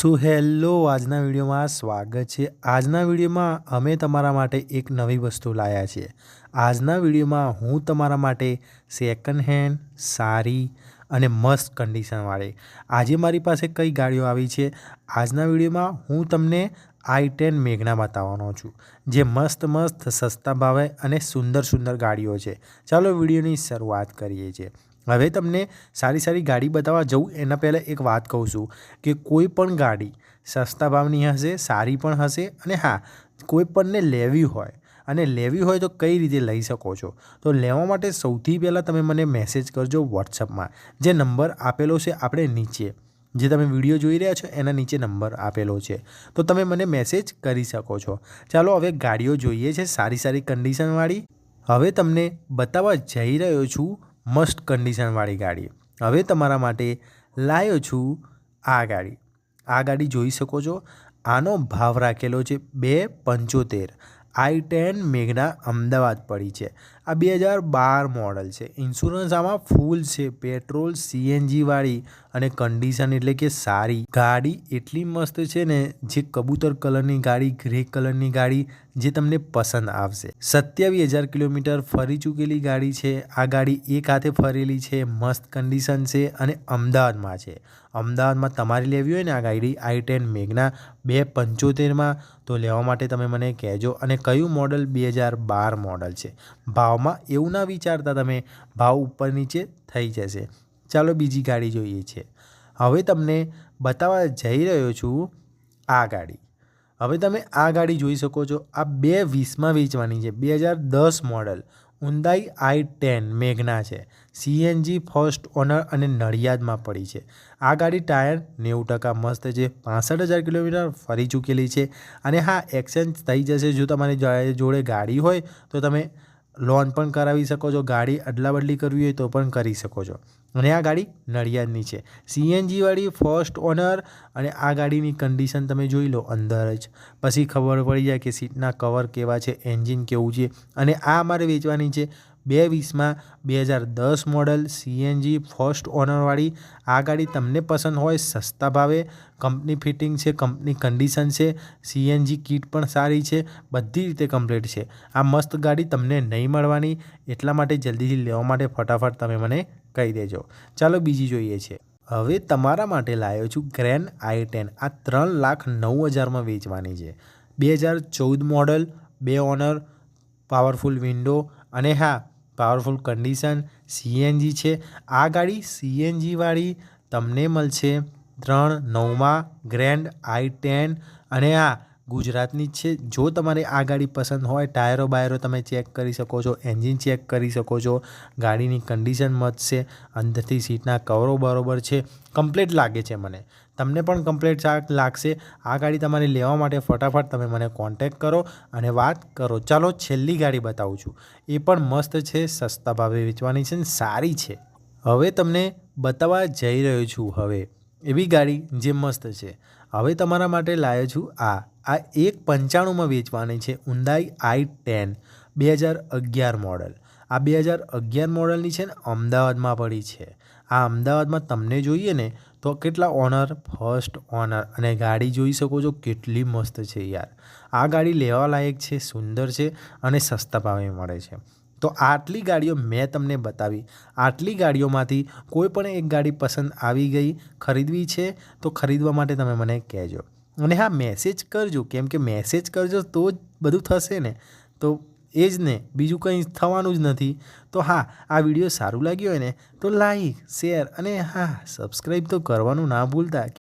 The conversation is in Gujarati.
સો હેલો, આજના વિડીયોમાં સ્વાગત છે. આજના વિડીયોમાં અમે તમારા માટે એક નવી વસ્તુ લાવ્યા છીએ. આજના વિડીયોમાં હું તમારા માટે સેકન્ડ હેન્ડ સારી અને મસ્ત કન્ડિશનવાળી આજે મારી પાસે કઈ ગાડીઓ આવી છે? આજના વિડીયોમાં હું તમને આઈ ટેન મેઘના બતાવવાનો છું, જે મસ્ત મસ્ત સસ્તા ભાવે અને સુંદર સુંદર ગાડીઓ છે. ચાલો વિડીયોની શરૂઆત કરીએ છીએ. હવે તમને સારી સારી ગાડી બતાવવા જવું એના પહેલાં એક વાત કહું છું કે કોઈ પણ ગાડી સસ્તા ભાવની હશે, સારી પણ હશે અને હા, કોઈ પણને લેવી હોય અને લેવી હોય તો કઈ રીતે લઈ શકો છો? તો લેવા માટે સૌથી પહેલાં તમે મને મેસેજ કરજો વોટ્સઅપમાં જે નંબર આપેલો છે આપણે નીચે. જે તમે વીડિયો જોઈ રહ્યા છો એના નીચે નંબર આપેલો છે. તો તમે મને મેસેજ કરી શકો છો. ચાલો હવે ગાડીઓ જોઈએ છે સારી સારી કન્ડિશનવાળી હવે તમને બતાવવા જઈ રહ્યો છું મસ્ત કન્ડિશનવાળી ગાડી. હવે તમારા માટે લાવ્યો છું આ ગાડી. આ ગાડી જોઈ શકો છો. આનો ભાવ રાખેલો છે બે પંચોતેર. આઈ ટેન મેઘના અમદાવાદ પડી છે. આ બે હજાર બાર મોડલ છે. ઇન્સ્યોરન્સ આમાં ફૂલ છે. પેટ્રોલ, સીએનજીવાળી અને કન્ડિશન એટલે કે સારી. ગાડી એટલી મસ્ત છે ને, જે કબૂતર કલરની ગાડી, ગ્રે કલરની ગાડી જે તમને પસંદ આવશે. સત્યાવીસ હજાર કિલોમીટર ફરી ચૂકેલી ગાડી છે. આ ગાડી એક હાથે ફરેલી છે, મસ્ત કન્ડિશન છે અને અમદાવાદમાં છે. અમદાવાદમાં તમારે લેવી હોય ને આ ગાડી? આઈ ટેન મેઘના બે પંચોતેરમાં. તો લેવા માટે તમે મને કહેજો. અને કયું મોડલ બે હજાર બાર મોડલ છે? ભાવમાં એવું ના વિચારતા તમે. ભાવ ઉપર નીચે થઈ જશે. ચાલો બીજી ગાડી જોઈએ છે. હવે તમને બતાવવા જઈ રહ્યો છું આ ગાડી. હવે તમે આ ગાડી જોઈ શકો છો. આ બે વીસમાં વેચવાની છે. બે હજાર દસ મોડલ. ઉંદાઈ આઈ ટેન મેઘના છે. સીએનજી ફર્સ્ટ ઓનર અને નડિયાદમાં પડી છે. આ ગાડી ટાયર નેવું ટકા મસ્ત છે. પાસઠ હજાર કિલોમીટર ફરી ચૂકેલી છે. અને હા, એક્સચેન્જ થઈ જશે. જો તમારી જોડે ગાડી હોય, તો તમે લોન પણ કરાવી શકો છો, ગાડી અદલા બદલી કરવી હોય તો પણ કરી શકો છો. અને આ ગાડી નડિયાદની છે. સીએનજીવાળી ફર્સ્ટ ઓનર અને આ ગાડીની કન્ડિશન તમે જોઈ લો અંદર જ. પછી ખબર પડી જાય કે સીટના કવર કેવા છે એન્જિન કેવું છે અને આ અમારે વેચવાની છે. બે વીસમાં બે હજાર દસ મોડલ સીએનજી ફર્સ્ટ ઓનરવાળી આ ગાડી તમને પસંદ હોય, સસ્તા ભાવે. કંપની ફિટિંગ છે, કંપની કન્ડિશન છે, સીએનજી કીટ પણ સારી છે, બધી રીતે કમ્પ્લીટ છે. આ મસ્ત ગાડી તમને નહીં મળવાની, એટલા માટે જલ્દીથી લેવા માટે ફટાફટ તમે મને કહી દેજો. ચાલો બીજી જોઈએ છે. હવે તમારા માટે લાવ્યો છું ગ્રેન્ડ આઈ ટેન. આ ત્રણ લાખ નવ હજારમાં વેચવાની છે. બે હજાર ચૌદ મોડલ, બે ઓનર, પાવરફુલ વિન્ડો અને હા પાવરફુલ કન્ડિશન સીએનજી છે. આ ગાડી સીએનજીવાળી તમને મળશે. ત્રણ નવમાં ગ્રેન્ડ આઈ ટેન અને આ ગુજરાતની જ છે. જો તમારે આ ગાડી પસંદ હોય, ટાયરો બાયરો તમે ચેક કરી શકો છો, એન્જિન ચેક કરી શકો છો, ગાડીની કન્ડિશન મસ્ત છે અંદરથી સીટના કવરો બરોબર છે, કમ્પ્લેટ લાગે છે મને. તમને પણ કમ્પ્લેટ લાગશે. આ ગાડી તમારે લેવા માટે ફટાફટ તમે મને કોન્ટેક કરો અને વાત કરો. ચાલો છેલ્લી ગાડી બતાવું છું. એ પણ મસ્ત છે, સસ્તા ભાવે વેચવાની છે ને સારી છે. હવે તમને બતાવવા જઈ રહ્યો છું હવે. એવી ગાડી જે મસ્ત છે. હવે તમારા માટે લાવ્યો છું આ. આ એક પંચાણુંમાં વેચવાની છે. Hyundai I ten. બે હજાર અગિયાર મોડલ. આ બે હજાર અગિયાર મોડલની છે ને અમદાવાદમાં પડી છે. આ અમદાવાદમાં તમને જોઈએ ને તો કેટલા ઓનર? First honour. અને ગાડી જોઈ શકો છો કેટલી મસ્ત છે યાર. આ ગાડી લેવા લાયક છે, સુંદર છે અને સસ્તા ભાવે મળે છે. તો આટલી ગાડીઓ મેં તમને બતાવી. આટલી ગાડીઓમાંથી કોઈ પણ એક ગાડી પસંદ આવી ગઈ, ખરીદવી છે, તો ખરીદવા માટે તમે મને કહેજો. અને હા મેસેજ કરજો. કેમ કે મેસેજ કરજો તો જ બધું થશે ને. તો એ જ ને. બીજું કંઈ થવાનું જ નથી. તો હા, આ વીડિયો સારું લાગ્યો હોય ને, તો લાઈક શેર અને હા સબસ્ક્રાઈબ તો કરવાનું ના ભૂલતા.